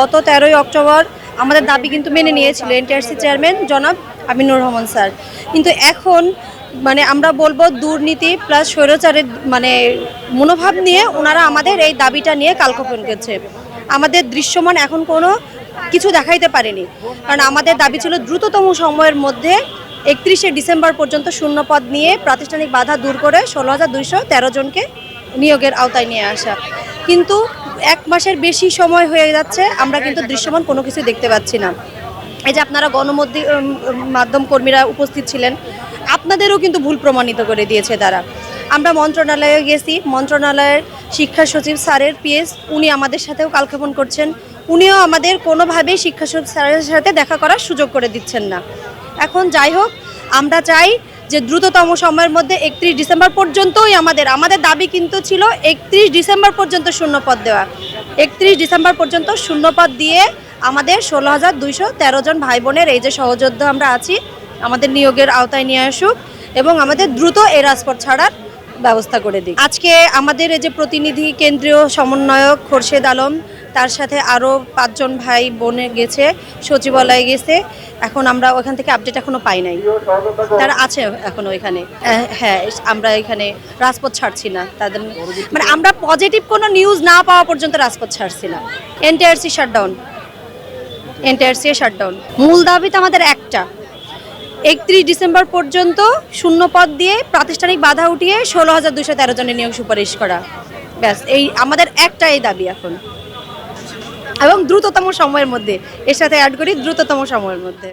গত তেরোই অক্টোবর আমাদের দাবি কিন্তু মেনে নিয়েছিল এনটিআরসি চেয়ারম্যান জনাব আমিনুর রহমান স্যার। কিন্তু এখন মানে আমরা বলব দুর্নীতি প্লাস স্বৈরাচারের মানে মনোভাব নিয়ে ওনারা আমাদের এই দাবিটা নিয়ে কালক্ষেপণ করছে। আমাদের দৃশ্যমান এখন কোনো কিছু দেখাইতে পারেনি। কারণ আমাদের দাবি ছিল দ্রুততম সময়ের মধ্যে একত্রিশে ডিসেম্বর পর্যন্ত শূন্য পদ নিয়ে প্রাতিষ্ঠানিক বাধা দূর করে ষোলো হাজার দুইশো তেরো জনকে নিয়োগের আওতায় নিয়ে আসা। কিন্তু এক মাসের বেশি সময় হয়ে যাচ্ছে, আমরা কিন্তু দৃশ্যমান কোনো কিছু দেখতে পাচ্ছি না। এই যে আপনারা গণমধ্য মাধ্যম কর্মীরা উপস্থিত ছিলেন, আপনাদেরও কিন্তু ভুল প্রমাণিত করে দিয়েছে তারা। আমরা মন্ত্রণালয়ে গেছি, মন্ত্রণালয়ের শিক্ষা সচিব স্যারের পিএস, উনি আমাদের সাথেও কালক্ষেপণ করছেন। উনিও আমাদের কোনোভাবেই শিক্ষা সচিব স্যারের সাথে দেখা করার সুযোগ করে দিচ্ছেন না। এখন যাই হোক, আমরা চাই যে দ্রুততম সময়ের মধ্যে একত্রিশ ডিসেম্বর পর্যন্তই আমাদের আমাদের দাবি কিন্তু ছিল একত্রিশ ডিসেম্বর পর্যন্ত শূন্যপদ দেওয়া। একত্রিশ ডিসেম্বর পর্যন্ত শূন্যপদ দিয়ে আমাদের ষোলো হাজার দুইশো তেরো জন ভাই বোনের এই যে সহযোদ্ধা আমরা আছি, আমাদের নিয়োগের আওতায় নিয়ে আসুক এবং আমাদের দ্রুত এই রাজপথ ছাড়ার ব্যবস্থা করে দিই আজকে আমাদের এই যে প্রতিনিধি কেন্দ্রীয় সমন্বয়ক খোরশেদ আলম, তার সাথে আরও পাঁচজন ভাই বোনে গেছে, সচিবালয়ে গেছে, এখন আমরা ওখান থেকে আপডেট এখনও পাই নাই। তারা আছে এখনও ওইখানে হ্যাঁ আমরা এখানে রাজপথ ছাড়ছি না। তাদের মানে আমরা পজিটিভ কোনো নিউজ না পাওয়া পর্যন্ত রাজপথ ছাড়ছি না। এনটিআরসি শাটডাউন এনটিআরসি শাটডাউন মূল দাবি তো আমাদের একটা। একত্রিশ ডিসেম্বর পর্যন্ত শূন্য পদ দিয়ে প্রাতিষ্ঠানিক বাধা উঠিয়ে ষোলো হাজার দুশো তেরো জনের নিয়োগ সুপারিশ করা। ব্যাস, এই আমাদের একটাই দাবি এখন। এবং দ্রুততম সময়ের মধ্যে, এর সাথে অ্যাড করি, দ্রুততম সময়ের মধ্যে।